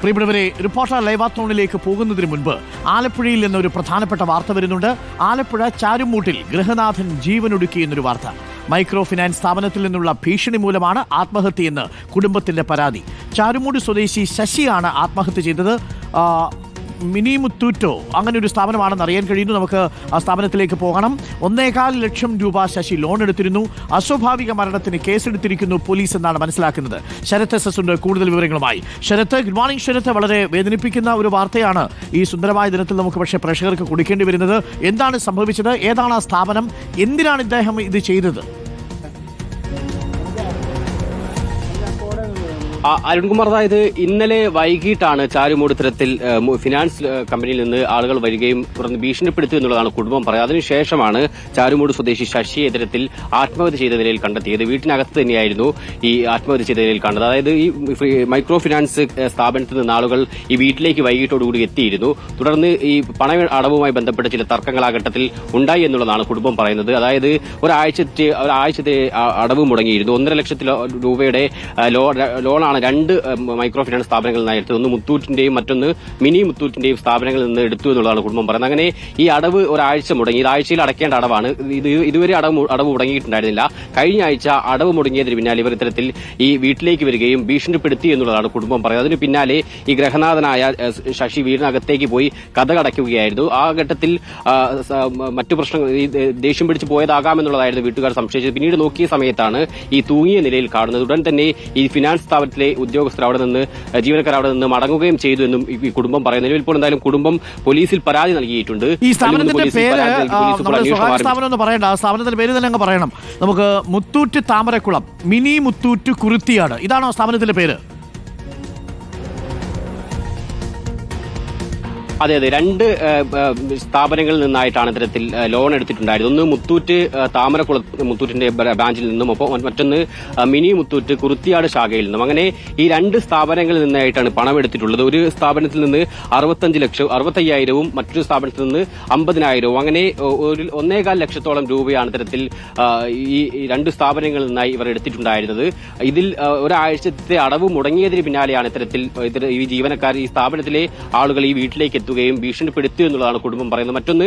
പ്രിയപ്പെട്ടവരെ റിപ്പോർട്ടർ ലൈവാത്തോണിലേക്ക് പോകുന്നതിന് മുൻപ് ആലപ്പുഴയിൽ നിന്ന് ഒരു പ്രധാനപ്പെട്ട വാർത്ത വരുന്നുണ്ട്. ആലപ്പുഴ ചാരുമൂട്ടിൽ ഗൃഹനാഥൻ ജീവനൊടുക്കി എന്നൊരു വാർത്ത. മൈക്രോ ഫിനാൻസ് സ്ഥാപനത്തിൽ നിന്നുള്ള ഭീഷണി മൂലമാണ് ആത്മഹത്യയെന്ന് കുടുംബത്തിന്റെ പരാതി. ചാരുമൂട് സ്വദേശി ശശിയാണ് ആത്മഹത്യ ചെയ്തത്. മിനി മുത്തൂറ്റോ അങ്ങനെ ഒരു സ്ഥാപനമാണെന്ന് അറിയാൻ കഴിയുന്നു. നമുക്ക് ആ സ്ഥാപനത്തിലേക്ക് പോകണം. ഒന്നേകാൽ ലക്ഷം രൂപ ശശി ലോൺ എടുത്തിരുന്നു. അസ്വാഭാവിക മരണത്തിന് കേസെടുത്തിരിക്കുന്നു പോലീസ് എന്നാണ് മനസ്സിലാക്കുന്നത്. ശരത് എസ് എസ് ഉണ്ട്. കൂടുതൽ വിവരങ്ങളുമായി. ശരത്ത് ഗുഡ് മോർണിംഗ് ശരത്ത് വളരെ വേദനിപ്പിക്കുന്ന ഒരു വാർത്തയാണ് ഈ സുന്ദരമായ ദിനത്തിൽ നമുക്ക് പക്ഷേ പ്രേക്ഷകർക്ക് കൊടുക്കേണ്ടി വരുന്നത്. എന്താണ് സംഭവിച്ചത്? ഏതാണ് ആ സ്ഥാപനം? എന്തിനാണ് ഇദ്ദേഹം ഇത് ചെയ്തത്? അരുൺകുമാർ അതായത് ഇന്നലെ വൈകിട്ടാണ് ചാരുമൂട് ഇത്തരത്തിൽ ഏ, മു- ഫിനാൻസ് കമ്പനിയിൽ നിന്ന് ആളുകൾ വരികയും തുടർന്ന് ഭീഷണിപ്പെടുത്തി എന്നുള്ളതാണ് കുടുംബം പറയുന്നത് അതിനുശേഷമാണ് ചാരുമൂട് സ്വദേശി ശശിയെ എതിരത്തിൽ ആത്മഹത്യ ചെയ്ത നിലയിൽ കണ്ടെത്തിയത്. വീട്ടിനകത്ത് തന്നെയായിരുന്നു ഈ ആത്മഹത്യ ചെയ്ത നിലയിൽ കണ്ടത്. അതായത് ഈ മൈക്രോ ഫിനാൻസ് സ്ഥാപനത്തിൽ നിന്ന് ആളുകൾ ഈ വീട്ടിലേക്ക് വൈകിട്ടോടുകൂടി എത്തിയിരുന്നു. തുടർന്ന് ഈ പണ അടവുമായി ബന്ധപ്പെട്ട ചില തർക്കങ്ങൾ ആ ഘട്ടത്തിൽ ഉണ്ടായി എന്നുള്ളതാണ് കുടുംബം പറയുന്നത്. അതായത് ഒരാഴ്ചത്തെ ഒരാഴ്ചത്തെ അടവ് മുടങ്ങിയിരുന്നു. ഒന്നര ലക്ഷത്തിലോ രൂപയുടെ ആ, ലോ- രണ്ട് മൈക്രോ ഫിനാൻസ് സ്ഥാപനങ്ങളിൽ നിന്ന് എടുത്തത്. ഒന്ന് മുത്തൂറ്റിന്റെയും മറ്റൊന്ന് മിനി മുത്തൂറ്റിന്റെയും സ്ഥാപനങ്ങളിൽ നിന്ന് എടുത്തു എന്നുള്ളതാണ് കുടുംബം പറയുന്നത്. അങ്ങനെ ഈ അടവ് ഒരാഴ്ച മുടങ്ങി ഇത് ആഴ്ചയിൽ അടയ്ക്കേണ്ട അടവാണ്. ഇത് ഇതുവരെ അടവ് അടവ് മുടങ്ങിയിട്ടുണ്ടായിരുന്നില്ല. കഴിഞ്ഞ ആഴ്ച അടവ് മുടങ്ങിയതിന് പിന്നാലെ ഇവർ ഇത്തരത്തിൽ ഈ വീട്ടിലേക്ക് വരികയും ഭീഷണിപ്പെടുത്തി എന്നുള്ളതാണ് കുടുംബം പറയുന്നത്. അതിന് പിന്നാലെ ഈ ഗ്രഹനാഥനായ ശശി വീടിനകത്തേക്ക് പോയി കഥ കടയ്ക്കുകയായിരുന്നു ആ ഘട്ടത്തിൽ മറ്റു പ്രശ്നങ്ങൾ ദേഷ്യം പിടിച്ച് പോയതാകാമെന്നുള്ളതായിരുന്നു വീട്ടുകാർ സംശയിച്ചത്. പിന്നീട് നോക്കിയ സമയത്താണ് ഈ തൂങ്ങിയ നിലയിൽ കാണുന്നത്. ഉടൻ തന്നെ ഈ ഫിനാൻസ് സ്ഥാപനത്തിലെ ഉദ്യോഗസ്ഥർ അവിടെ നിന്ന് ജീവനക്കാർ അവിടെ നിന്ന് മടങ്ങുകയും ചെയ്തു എന്നും ഈ- കുടുംബം പറയുന്നു. നിലവിൽ ഇപ്പോൾ എന്തായാലും കുടുംബം പോലീസിൽ പരാതി നൽകിയിട്ടുണ്ട്. ഈ സ്ഥാപനത്തിന്റെ പേര്. സ്ഥാപനം എന്ന് പറയണ്ട. സ്ഥാപനത്തിന്റെ പേര് തന്നെ അങ്ങ് പറയണം. നമുക്ക് മുത്തൂറ്റ് താമരക്കുളം മിനി മുത്തൂറ്റ് കുരുത്തിയാണ് ഇതാണോ സ്ഥാപനത്തിന്റെ പേര്? അതെ അതെ. രണ്ട് സ്ഥാപനങ്ങളിൽ നിന്നായിട്ടാണ് ഇത്തരത്തിൽ ലോൺ എടുത്തിട്ടുണ്ടായിരുന്നത്. ഒന്ന് മുത്തൂറ്റ് താമരക്കുള മുത്തൂറ്റിന്റെ ബ്രാഞ്ചിൽ നിന്നും ഒപ്പം മറ്റൊന്ന് മിനി മുത്തൂറ്റ് കുറുത്തിയാട് ശാഖയിൽ നിന്നും. അങ്ങനെ ഈ രണ്ട് സ്ഥാപനങ്ങളിൽ നിന്നായിട്ടാണ് പണം എടുത്തിട്ടുള്ളത് ഒരു സ്ഥാപനത്തിൽ നിന്ന് അറുപത്തഞ്ച് ലക്ഷം അറുപത്തയ്യായിരവും മറ്റൊരു സ്ഥാപനത്തിൽ നിന്ന് അമ്പതിനായിരവും. അങ്ങനെ ഒരു ഒന്നേകാൽ ലക്ഷത്തോളം രൂപയാണ് ഇത്തരത്തിൽ ഈ രണ്ട് സ്ഥാപനങ്ങളിൽ നിന്നായി ഇവർ എടുത്തിട്ടുണ്ടായിരുന്നത്. ഇതിൽ ഒരാഴ്ചത്തെ അടവ് മുടങ്ങിയതിന് പിന്നാലെയാണ് ഇത്തരത്തിൽ ഈ ജീവനക്കാർ ഈ സ്ഥാപനത്തിലെ ആളുകൾ ഈ വീട്ടിലേക്ക് എത്തുകയും ഭീഷണിപ്പെടുത്തി എന്നുള്ളതാണ് കുടുംബം പറയുന്നത്. മറ്റൊന്ന്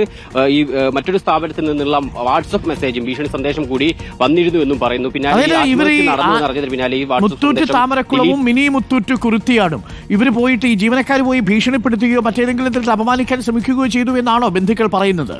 ഈ മറ്റൊരു സ്ഥാപനത്തിൽ നിന്നുള്ള വാട്സ്ആപ്പ് മെസ്സേജും ഭീഷണി സന്ദേശം കൂടി വന്നിരുന്നു എന്നും പറയുന്നു. പിന്നാലെ താമരക്കുളവും മിനി മുത്തൂറ്റ് കുരുത്തിയാടും. ഇവർ പോയിട്ട് ഈ ജീവനക്കാർ പോയി ഭീഷണിപ്പെടുത്തുകയോ മറ്റേതെങ്കിലും തരത്തിൽ അപമാനിക്കാൻ ശ്രമിക്കുകയോ ചെയ്തു എന്നാണോ ബന്ധുക്കൾ പറയുന്നത്?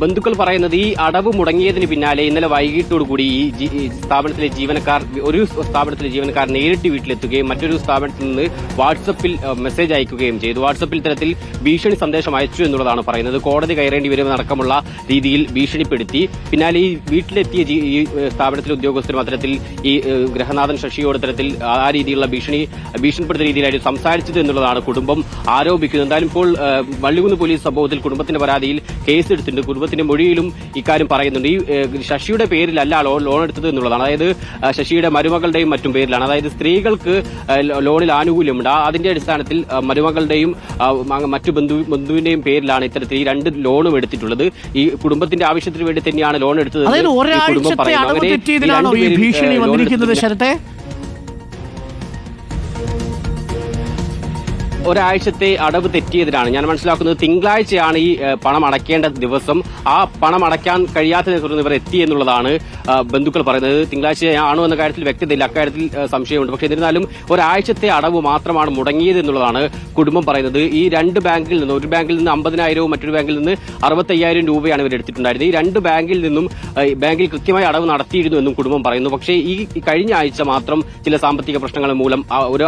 ബന്ധുക്കൾ പറയുന്നത് ഈ അടവ് മുടങ്ങിയതിന് പിന്നാലെ ഇന്നലെ വൈകിട്ടോടുകൂടി ഈ സ്ഥാപനത്തിലെ ജീവനക്കാർ ഒരു സ്ഥാപനത്തിലെ ജീവനക്കാർ നേരിട്ട് വീട്ടിലെത്തുകയും മറ്റൊരു സ്ഥാപനത്തിൽ നിന്ന് വാട്സപ്പിൽ മെസ്സേജ് അയക്കുകയും ചെയ്തു. വാട്സപ്പിൽ തരത്തിൽ ഭീഷണി സന്ദേശം അയച്ചു എന്നുള്ളതാണ് പറയുന്നത്. കോടതി കയറേണ്ടി വരുമെന്നടക്കമുള്ള രീതിയിൽ ഭീഷണിപ്പെടുത്തി. പിന്നാലെ ഈ വീട്ടിലെത്തിയ ഈ സ്ഥാപനത്തിലെ ഉദ്യോഗസ്ഥരും അത്തരത്തിൽ ഈ ഗ്രഹനാഥൻ ശശിയോട് തരത്തിൽ ആ രീതിയിലുള്ള ഭീഷണി ഭീഷണിപ്പെടുത്തുന്ന രീതിയിലായിരുന്നു സംസാരിച്ചത് എന്നുള്ളതാണ് കുടുംബം ആരോപിക്കുന്നത്. എന്തായാലും ഇപ്പോൾ വള്ളികുന്ന് പോലീസ് സംഭവത്തിൽ കുടുംബത്തിന്റെ പരാതിയിൽ കേസെടുത്തിട്ടുണ്ട്. കുടുംബത്തിന്റെ മൊഴിയിലും ഇക്കാര്യം പറയുന്നുണ്ട്. ഈ ശശിയുടെ പേരിലല്ല ലോൺ എടുത്തത് എന്നുള്ളതാണ്. അതായത് ശശിയുടെ മരുമകളുടെയും മറ്റും പേരിലാണ്. അതായത് സ്ത്രീകൾക്ക് ലോണിൽ ആനുകൂല്യമുണ്ട്. അതിന്റെ അടിസ്ഥാനത്തിൽ മരുമകളുടെയും മറ്റു ബന്ധു ബന്ധുവിന്റെയും പേരിലാണ് ഇത്തരത്തിൽ ഈ രണ്ട് ലോണും എടുത്തിട്ടുള്ളത്. ഈ കുടുംബത്തിന്റെ ആവശ്യത്തിന് വേണ്ടി തന്നെയാണ് ലോൺ എടുത്തത് കുടുംബം ഒരാഴ്ചത്തെ പറയുന്നു. അങ്ങനെ ഒരാഴ്ചത്തെ അടവ് തെറ്റിയതിനാണ് ഞാൻ മനസ്സിലാക്കുന്നത് തിങ്കളാഴ്ചയാണ് ഈ പണം അടയ്ക്കേണ്ട ദിവസം. ആ പണം അടയ്ക്കാൻ കഴിയാത്തതിനെ തുടർന്ന് ഇവർ എത്തി എന്നുള്ളതാണ് ബന്ധുക്കൾ പറയുന്നത്. തിങ്കളാഴ്ച ആണോ എന്ന കാര്യത്തിൽ വ്യക്തതയില്ല. അക്കാര്യത്തിൽ സംശയമുണ്ട്. പക്ഷേ എന്നിരുന്നാലും ഒരാഴ്ചത്തെ അടവ് മാത്രമാണ് മുടങ്ങിയത് എന്നുള്ളതാണ് കുടുംബം പറയുന്നത്. ഈ രണ്ട് ബാങ്കിൽ നിന്ന് ഒരു ബാങ്കിൽ നിന്ന് അമ്പതിനായിരവും മറ്റൊരു ബാങ്കിൽ നിന്ന് അറുപത്തയ്യായിരം രൂപയാണ് ഇവർ എടുത്തിട്ടുണ്ടായിരുന്നത്. ഈ രണ്ട് ബാങ്കിൽ നിന്നും ബാങ്കിൽ കൃത്യമായി അടവ് നടത്തിയിരുന്നു എന്നും കുടുംബം പറയുന്നു. പക്ഷേ ഈ കഴിഞ്ഞ ആഴ്ച മാത്രം ചില സാമ്പത്തിക പ്രശ്നങ്ങൾ മൂലം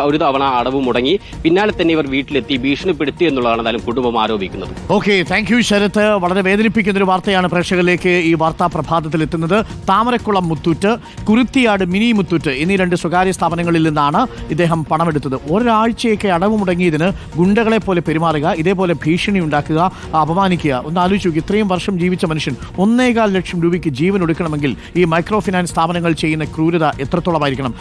ഒരു തവണ അടവ് മുടങ്ങി. പിന്നാലെ തന്നെ ഇവർ വീട്ടിലെത്തി ഭീഷണിപ്പെടുത്തി എന്നുള്ളതാണ് എന്തായാലും കുടുംബം ആരോപിക്കുന്നത്. ഓക്കെ താങ്ക് യു ശരത്ത് വളരെ വേദനിപ്പിക്കുന്ന ഒരു വാർത്തയാണ് പ്രേക്ഷകരിലേക്ക് ഈ വാർത്താ പ്രഭാതത്തിൽ എത്തുന്നത്. താമരക്കുളം മുത്തൂറ്റ് കുരുത്തിയാട് മിനി മുത്തൂറ്റ് എന്നീ രണ്ട് സ്വകാര്യ സ്ഥാപനങ്ങളിൽ നിന്നാണ് ഇദ്ദേഹം പണമെടുത്തത്. ഒരാഴ്ചയൊക്കെ അടവ് മുടങ്ങിയതിന് ഗുണ്ടകളെ പോലെ പെരുമാറുക ഇതേപോലെ ഭീഷണി ഉണ്ടാക്കുക അപമാനിക്കുക ഒന്ന് ആലോചിച്ചു. ഇത്രയും വർഷം ജീവിച്ച മനുഷ്യൻ ഒന്നേകാൽ ലക്ഷം രൂപയ്ക്ക് ജീവൻ ഒടുക്കണമെങ്കിൽ ഈ മൈക്രോ ഫിനാൻസ് സ്ഥാപനങ്ങൾ ചെയ്യുന്ന ക്രൂരത എത്രത്തോളമായിരിക്കണം?